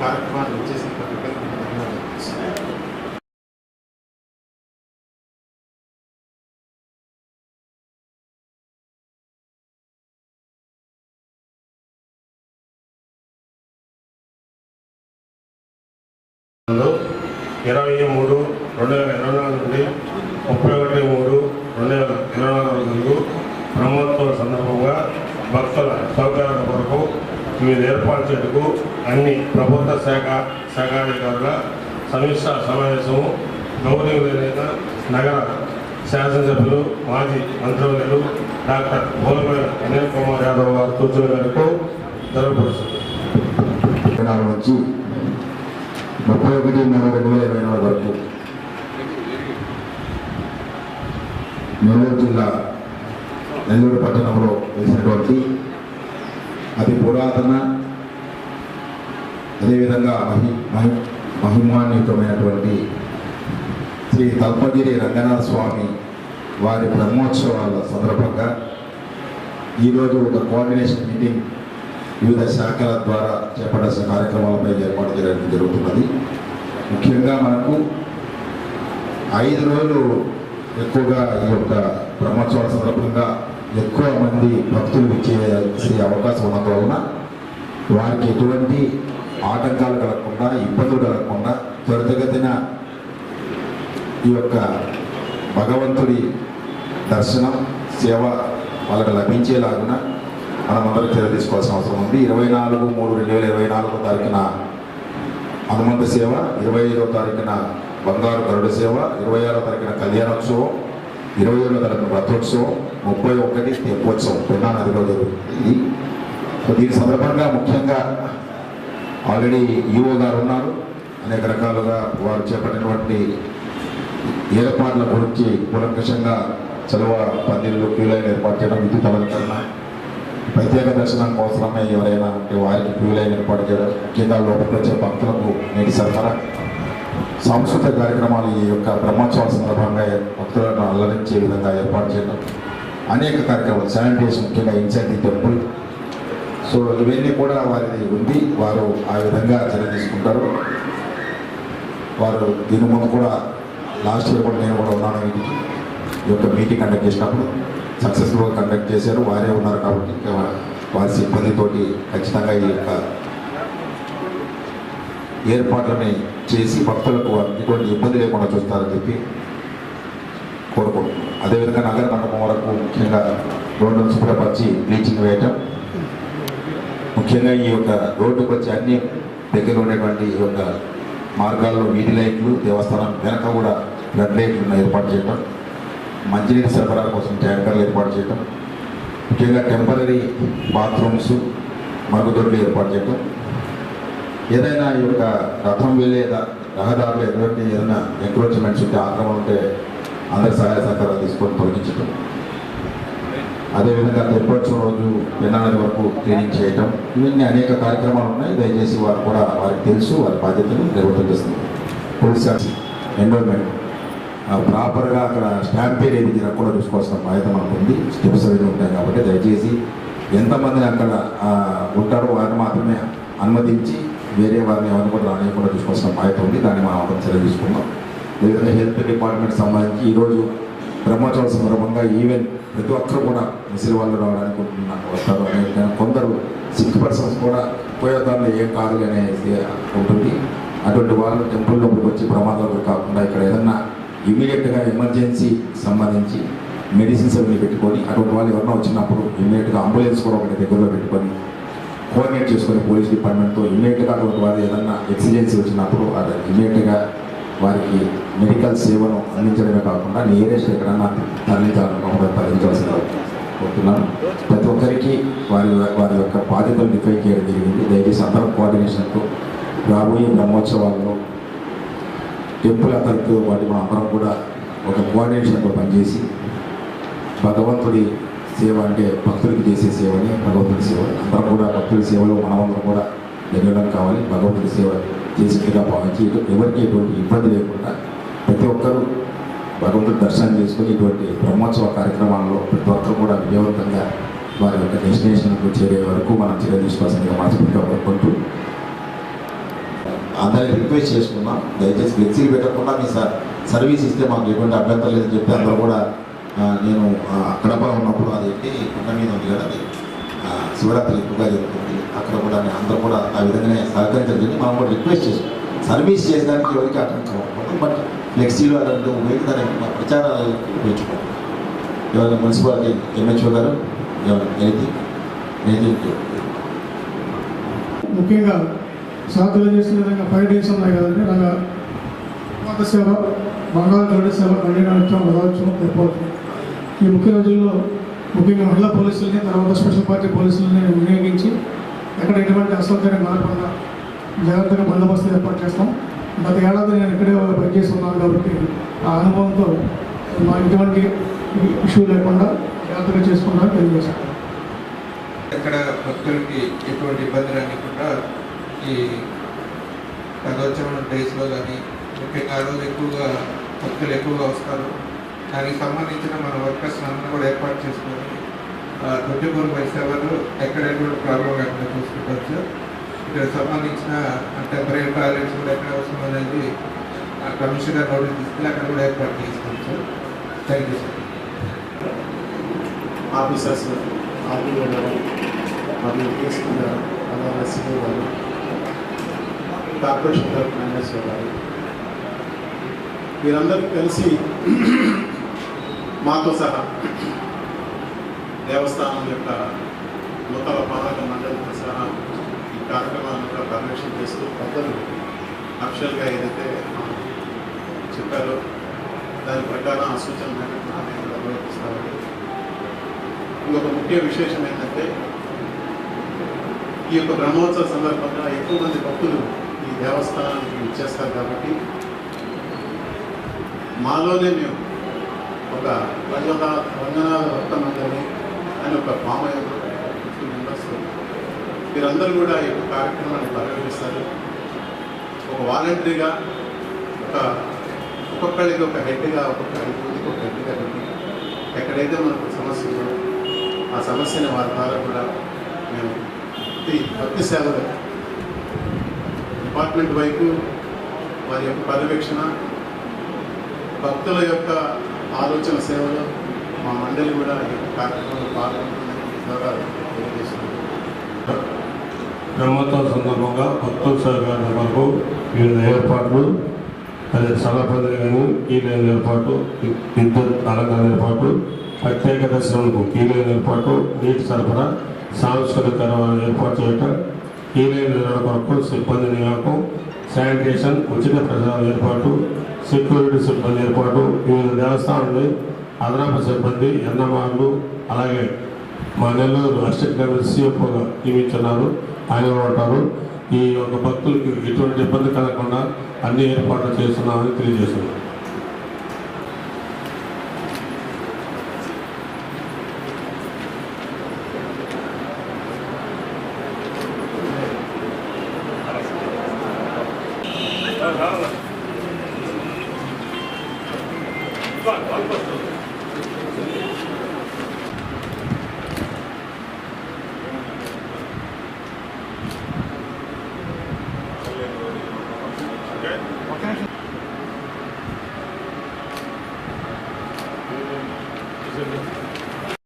కార్యక్రమాన్ని వచ్చేసిన ప్రతి ఒక్కరికి ధన్యవాదాలు ఇరవై మూడు రెండు వేల ఇరవై నాలుగు నుండి ముప్పై ఒకటి మూడు రెండు వేల ఇరవై నాలుగు బ్రహ్మోత్సవ సందర్భంగా భక్తుల సౌకర్యాల మీరు వివిధ అన్ని ప్రభుత్వ శాఖ శాఖాధికారుల సమీక్ష సమావేశము గౌరవనీయులైన నగర శాసనసభ్యులు మాజీ మంత్రివర్యులు డాక్టర్ బోలపల్లి అనిల్ కుమార్ యాదవ్ గారు సూచన మేరకు జరగబడుతుంది నాలుగు ముప్పై ఒకటి మూడు రెండు వేల ఇరవై నాలుగు వరకు నెల్లూరు జిల్లా నెల్లూరు పట్టణంలో వేసినటువంటి అతి పురాతన అదేవిధంగా మహి మహి మహిమాన్వితమైనటువంటి శ్రీ తల్పగిరి రంగనాథ స్వామి వారి బ్రహ్మోత్సవాల సందర్భంగా ఈరోజు ఒక కోఆర్డినేషన్ మీటింగ్ వివిధ శాఖల ద్వారా చేపట్టాల్సిన కార్యక్రమాలపై ఏర్పాటు చేయడం జరుగుతున్నది. ముఖ్యంగా మనకు ఐదు రోజులు ఎక్కువగా ఈ యొక్క బ్రహ్మోత్సవాల సందర్భంగా ఎక్కువ మంది భక్తులు ఇచ్చే అవకాశం ఉన్నందువలన వారికి ఎటువంటి ఆటంకాలు కలగకుండా ఇబ్బందులు కలగకుండా త్వరితగతిన ఈ యొక్క భగవంతుడి దర్శనం సేవ వాళ్ళకి లభించేలాగున మనమందరం చర్య తీసుకోవాల్సిన అవసరం ఉంది. ఇరవై నాలుగు మూడు రెండు వేల ఇరవై నాలుగో తారీఖున హనుమంత సేవ ఇరవై ఐదో తారీఖున బంగారు గరుడ సేవ ఇరవై ఆరో తారీఖున కళ్యాణోత్సవం ఇరవై ఏడో తారీఖున రథోత్సవం ముప్పై ఒకటి తెప్పోత్సవం పెన్నా నదిలో జరుగుతుంది సో దీని సందర్భంగా ముఖ్యంగా ఆల్రెడీ ఈఓ గారు ఉన్నారు. అనేక రకాలుగా వారు చేపట్టినటువంటి ఏర్పాట్ల గురించి కూలంకషంగా చలువ పందిళ్ళు క్యూలైన్ ఏర్పాటు చేయడం విద్యుత్ అలంకరణ ప్రత్యేక దర్శనం కోసమే ఎవరైనా ఉంటే వారికి క్యూలైన్ ఏర్పాటు చేయడం ముఖ్యంగా లోపలికి వచ్చే భక్తులకు నేటి సరఫరా సాంస్కృతిక కార్యక్రమాలు ఈ యొక్క బ్రహ్మోత్సవాల సందర్భంగా భక్తులను అల్లరించే విధంగా ఏర్పాటు చేయడం అనేక కార్యక్రమాలు శానిటేషన్ కింద ఇన్సెంటివ్ టెంపుల్ సో ఇవన్నీ కూడా వారిది ఉంది. వారు ఆ విధంగా చర్య తీసుకుంటారు. వారు దీని ముందు కూడా లాస్ట్ ఇయర్ కూడా నేను కూడా ఉన్నాను వీటికి ఈ యొక్క మీటింగ్ కండక్ట్ చేసినప్పుడు సక్సెస్ఫుల్గా కండక్ట్ చేశారు. వారే ఉన్నారు కాబట్టి వారి సిబ్బందితోటి ఖచ్చితంగా ఈ యొక్క ఏర్పాట్లని చేసి భక్తులకు అటువంటి ఇబ్బంది లేకుండా చూస్తారని చెప్పి కోరుకుంటున్నాను. అదేవిధంగా నగర మండపం వరకు ముఖ్యంగా రోడ్డును శుభ్రపరిచి బ్లీచింగ్ వేయటం. ముఖ్యంగా ఈ యొక్క రోడ్డుకు వచ్చే అన్ని దగ్గర ఉండేటువంటి ఈ యొక్క మార్గాల్లో వీధి లైట్లు దేవస్థానం వెనక కూడా ఫ్లడ్ లైట్లు ఏర్పాటు చేయటం. మంచినీటి సరఫరా కోసం ట్యాంకర్లు ఏర్పాటు చేయటం. ముఖ్యంగా టెంపరీ బాత్రూమ్స్ మరుగుదొడ్లు ఏర్పాటు చేయటం. ఏదైనా ఈ యొక్క రథం వెళ్ళే రహదారులు ఎటువంటి ఏదైనా ఎంక్రోచ్మెంట్స్ ఉంటే ఆక్రమణ ఉంటే అందరి సహాయ సహకారాలు తీసుకొని తొలగించడం అదేవిధంగా తెప్పొచ్చిన రోజు పెన్నానది వరకు క్లీనింగ్ చేయటం. ఇవన్నీ అనేక కార్యక్రమాలు ఉన్నాయి. దయచేసి వారు కూడా వారికి తెలుసు వారి బాధ్యతలు నిర్వర్తన చేస్తున్నారు పోలీస్ ఎన్రోల్మెంట్ ప్రాపర్గా అక్కడ స్టాంపేర్ ఏది కూడా చూసుకోవాల్సిన బాధ్యత మనకు ఉంది. స్టెప్స్ అవి ఉంటాయి కాబట్టి దయచేసి ఎంతమంది అక్కడ ఉంటారో వారిని మాత్రమే అనుమతించి వేరే వారిని ఎవరిని కూడా రానియకుండా చూసుకోవాల్సిన బాధ్యత ఉంది దాన్ని మనం అందరం చర్య తీసుకున్నాం అదేవిధంగా హెల్త్ డిపార్ట్మెంట్ సంబంధించి ఈరోజు బ్రహ్మోత్సవం సందర్భంగా ఈవెన్ ప్రతి ఒక్కరు కూడా ముసలి వాళ్ళు రావడానికి వస్తారు అనే కొందరు సిక్ పర్సన్స్ కూడా పోయేదాన్ని ఏం కాదు అనేసి ఉంటుంది. అటువంటి వాళ్ళు టెంపుల్ లోపలికి వచ్చి ప్రమాదాలు కాకుండా ఇక్కడ ఏదన్నా ఇమీడియట్గా ఎమర్జెన్సీ సంబంధించి మెడిసిన్స్ అవి పెట్టుకొని అటువంటి వాళ్ళు ఎవరైనా వచ్చినప్పుడు ఇమీడియట్గా అంబులెన్స్ కూడా ఒకటి దగ్గరలో పెట్టుకొని కోఆర్డినేట్ చేసుకొని పోలీస్ డిపార్ట్మెంట్తో ఇమీడియట్గా అటువంటి వాళ్ళు ఏదన్నా ఎక్సిడెన్సీ వచ్చినప్పుడు అది ఇమీడియట్గా వారికి మెడికల్ సేవను అందించడమే కాకుండా నియరెస్ట్ ఎక్కడన్నా తరలించాలనుకోవడం తరలించవలసిన కోరుతున్నాను ప్రతి ఒక్కరికి వారి వారి యొక్క బాధ్యతలు డిఫైన్ చేయడం జరిగింది. దయచేసి అందరం కోఆర్డినేషన్తో రాబోయే బ్రహ్మోత్సవాల్లో టెంపుల్ అథారిటీతో పాటు మనం అందరం కూడా ఒక కోఆర్డినేషన్తో పనిచేసి భగవంతుడి సేవ అంటే భక్తుడికి చేసే సేవని భగవంతుడి సేవ. అందరం కూడా భక్తుల సేవలో మనమందరం కూడా జరగడం కావాలి భగవంతుడి సేవ చేసేట్టుగా భావించి ఎవరికి ఎటువంటి ఇబ్బంది లేకుండా ప్రతి ఒక్కరూ భగవంతుడు దర్శనం చేసుకుని ఇటువంటి బ్రహ్మోత్సవ కార్యక్రమాల్లో ప్రతి ఒక్కరు కూడా విజయవంతంగా వారి యొక్క డెస్టినేషన్కు చేరే వరకు మనం చర్య మనస్ఫూర్తిగా కోరుకుంటూ అందరినీ రిక్వెస్ట్ చేసుకున్నాం. దయచేసి ఫ్లెక్సీలు పెట్టకుండా మీ సర్ సర్వీస్ ఇస్తే మాకు ఎటువంటి అభ్యంతరం లేదని చెప్పి అందరూ కూడా నేను ఆ, ఉన్నప్పుడు అది ఏంటి కొండ మీద ఉంది కదా అది శివరాత్రి ఎక్కువగా జరుగుతుంది. అక్కడ కూడా అందరూ కూడా ఆ విధంగానే సహకరించడం మనం కూడా రిక్వెస్ట్ చేసాం. సర్వీస్ చేయడానికి ఎవరికి ఆటంకం బట్ ఫ్లెక్సీలు అలాంటి ఉపయోగించడానికి మా ప్రచారాలు ఉపయోగించుకోండి ఎవరైనా మున్సిపాలిటీ ఎంహెచ్ఓ గారు ఎవరైనా ఎనీథింగ్ ఎనీథింగ్ ముఖ్యంగా సాధులు చేసిన విధంగా ఫైవ్ డేస్ ఉన్నాయి కదండి. అలాగా సేవ బంగాళాఖండ సేవ కళ్యాణోత్సవం నృత్యం రథోత్సవం తెప్పవచ్చు ఈ ముఖ్య రోజుల్లో ముఖ్యంగా మహిళా పోలీసులని తర్వాత స్పెషల్ పార్టీ పోలీసులని వినియోగించి ఎక్కడ ఎటువంటి అసౌకర్యం కలగకుండా జాగ్రత్తగా బందోబస్తు ఏర్పాటు చేస్తాం. గత ఏడాది నేను ఇక్కడే పనిచేసి ఉన్నాను కాబట్టి ఆ అనుభవంతో మా ఎటువంటి ఇష్యూ లేకుండా జాగ్రత్తగా చేసుకున్నా తెలియజేస్తాను. ఎక్కడ భక్తులకి ఎటువంటి ఇబ్బంది రానికుండా ఈ రథోత్సవం డేస్లో కానీ ముఖ్యంగా ఆ రోజు ఎక్కువగా భక్తులు ఎక్కువగా వస్తారు. దానికి సంబంధించిన మన వర్కర్స్ అందరూ కూడా ఏర్పాటు చేసుకొని ట్వంటీ ఫోర్ బై సెవెన్ ఎక్కడ ఎటువంటి ప్రాబ్లం ఇక్కడ సంబంధించిన టెంపరీ టాయిలెట్స్ కూడా ఎక్కడ అవసరం అనేది ఆ కమిషనర్ నోటీస్ తీసుకెళ్ళి అక్కడ కూడా ఏర్పాటు చేసుకోవచ్చు థ్యాంక్ యూ సార్ ఆఫీసర్స్ ఆర్మీలో గారు మరియు డిఎస్పీ గారు అలాగే ఎస్పీ గారు కార్పొరేషన్ తరఫు మేనేజర్ గారు మీరందరూ కలిసి మాతో సహా దేవస్థానం యొక్క నూతన పాలక మండలితో సహా కార్యక్రమాలను కూడా పర్యవేక్షణ చేస్తూ పెద్దలు అఫిషియల్గా ఏదైతే చెప్పారో దాని ప్రకారం ఆ సూచన మేరకు నిర్వహిస్తామని ఇంకొక ముఖ్య విశేషం ఏంటంటే ఈ యొక్క బ్రహ్మోత్సవ సందర్భంగా ఎక్కువ మంది భక్తులు ఈ దేవస్థానానికి ఇచ్చేస్తారు కాబట్టి మాలోనే మేము ఒక రంగనాథ రంగనాథ భక్త మండలి అని ఒక పామయంలో వీరందరూ కూడా ఈ యొక్క కార్యక్రమాన్ని పర్యవేక్షిస్తారు ఒక వాలంటరీగా ఒక ఒక్కొక్కళ్ళకి ఒక హెడ్గా ఒక్కొక్క ఐదుగురికి ఒక హెడ్గా పెట్టి ఎక్కడైతే మనకు సమస్య ఉందో ఆ సమస్యని వారి ద్వారా కూడా మేము భక్తి భక్తి సేవలు డిపార్ట్మెంట్ వైపు వారి యొక్క పర్యవేక్షణ భక్తుల యొక్క ఆలోచన సేవలు మా మండలి కూడా ఈ యొక్క కార్యక్రమంలో పాల్గొంటుందని ద్వారా తెలియజేస్తున్నాం బ్రహ్మోత్సవం సందర్భంగా భక్తుల సహకారం వివిధ ఏర్పాట్లు అదే సలపందిరి కానీ కీలైన ఏర్పాటు విద్యుత్ అలంకరణ ఏర్పాటు ప్రత్యేక దర్శనంకు కీలైన ఏర్పాటు నీటి సరఫరా సాంస్కృతిక కార్యక్రమాలు ఏర్పాటు చేయటం కీలైన నిర్వహణ కొరకు సిబ్బంది నియామకం శానిటేషన్ ఉచిత ప్రసారం ఏర్పాటు సెక్యూరిటీ సిబ్బంది ఏర్పాటు వివిధ దేవస్థానాలు అదనపు సిబ్బంది ఎన్నమార్లు అలాగే మా నెల్లూరు అసిస్టెంట్ కమిషనర్ సిఎఫ్ఓగా నియమించున్నారు. ఆయన ఉంటారు ఈ యొక్క భక్తులకు ఎటువంటి ఇబ్బంది కలగకుండా అన్ని ఏర్పాట్లు చేస్తున్నామని తెలియజేస్తున్నాం Vai, vai.